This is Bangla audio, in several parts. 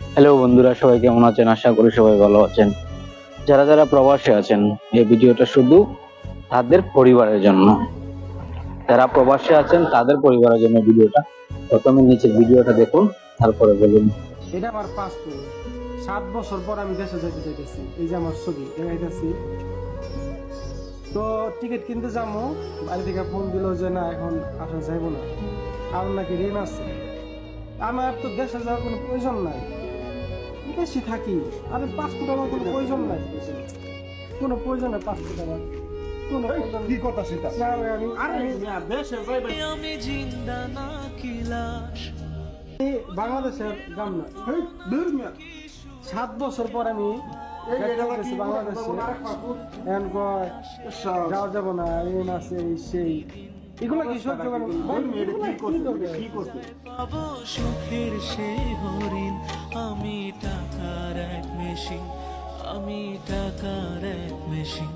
হ্যালো বন্ধুরা, সবাই কেমন আছেন? আশা করি সবাই ভালো আছেন। যারা যারা প্রবাসে আছেন, এই ভিডিওটা শুধু তাদের পরিবারের জন্য। যারা প্রবাসে আছেন, তাদের পরিবারের জন্য ভিডিওটা। প্রথমে নিচে ভিডিওটা দেখুন, তারপরে বলুন। এটা আমার পাসপোর্ট সাত বছর পর আমি দেশে যেতে চাইতেছি। এই যে আমার ছবি দেখাইতেছি তো টিকিট কিনতে যাব বাড়ি থেকে ফোন দিল যে, না, এখন আসা যাইব না। আর নাকি ঋণ আছে? আমার তো দেশে যাওয়ার কোনো প্রয়োজন নাই। দেশে থাকি আরে পাসপোর্ট আমার কোনো প্রয়োজন নাই। কোনো প্রয়োজন নাই পাসপোর্ট আমার। কোনো প্রয়োজন কি কথা সেটা? নাই। আমি- আরে দেশে যাইবে আমি জিন্দা না কিলাস বাংলাদেশের না। সাত বছর পর আমি এই? এখন যাওয়া যাব না ঋণ আছে এই সেই। এগুলো কি সহ্য সুখের সেই হরিণ। মেশিন, আমি টাকার এক মেশিন,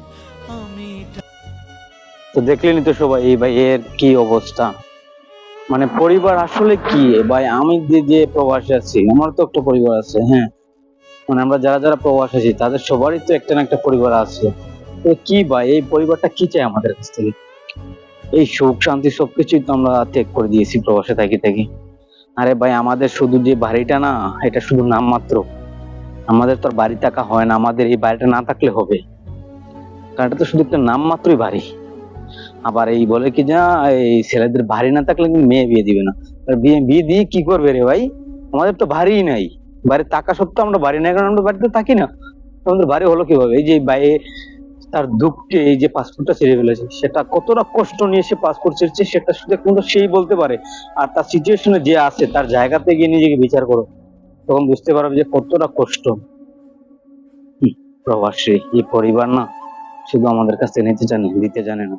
আমি তো দেখলেনই তো সবাই, এই ভাই, এর কি অবস্থা? মানে পরিবার আসলে কি? ভাই, আমি যে যে প্রবাসে আছি আমার তো একটা পরিবার আছে হ্যাঁ। মানে আমরা যারা যারা প্রবাস আছি, তাদের সবারই তো একটা না একটা পরিবার আছে। তো কি ভাই, এই পরিবারটা কি চাই আমাদের কাছ থেকে? এই সুখ, শান্তি, সবকিছুই তো আমরা ত্যাগ করে দিয়েছি প্রবাসে থাকি থাকি। আরে ভাই, আমাদের শুধু যে বাড়িটা না, এটা শুধু নামমাত্র। আমাদের তো বাড়ি থাকা হয় না, আমাদের এই বাড়িটা না থাকলে হবে। কারণ তো শুধু একটা নামমাত্রই বাড়ি। আবার এই বলে কি যা এই ছেলেদের ভারী না থাকলে মেয়ে বিয়ে দিবে না। বিয়ে বিয়ে দিয়ে কি করবে রে ভাই? আমাদের তো ভারীই নাই। বাড়ির টাকা সত্ত্বেও আমরা বাড়ি নাই, কারণ আমরা বাড়িতে থাকি না। আমাদের বাড়ি হলো কীভাবে? এই যে বাইরে তার দুঃখে এই যে পাসপোর্টটা ছেড়ে ফেলেছে, সেটা কতটা কষ্ট নিয়ে সে পাসপোর্ট ছেড়েছে, সেটা শুধু একমাত্র সেই বলতে পারে। আর তার সিচুয়েশনে যে আছে, তার জায়গাতে গিয়ে নিজেকে বিচার করো। তখন বুঝতে পারবে যে কতটা কষ্ট। প্রবাসী, এই পরিবার না, শুধু আমাদের কাছে নিতে জানে, দিতে জানে না।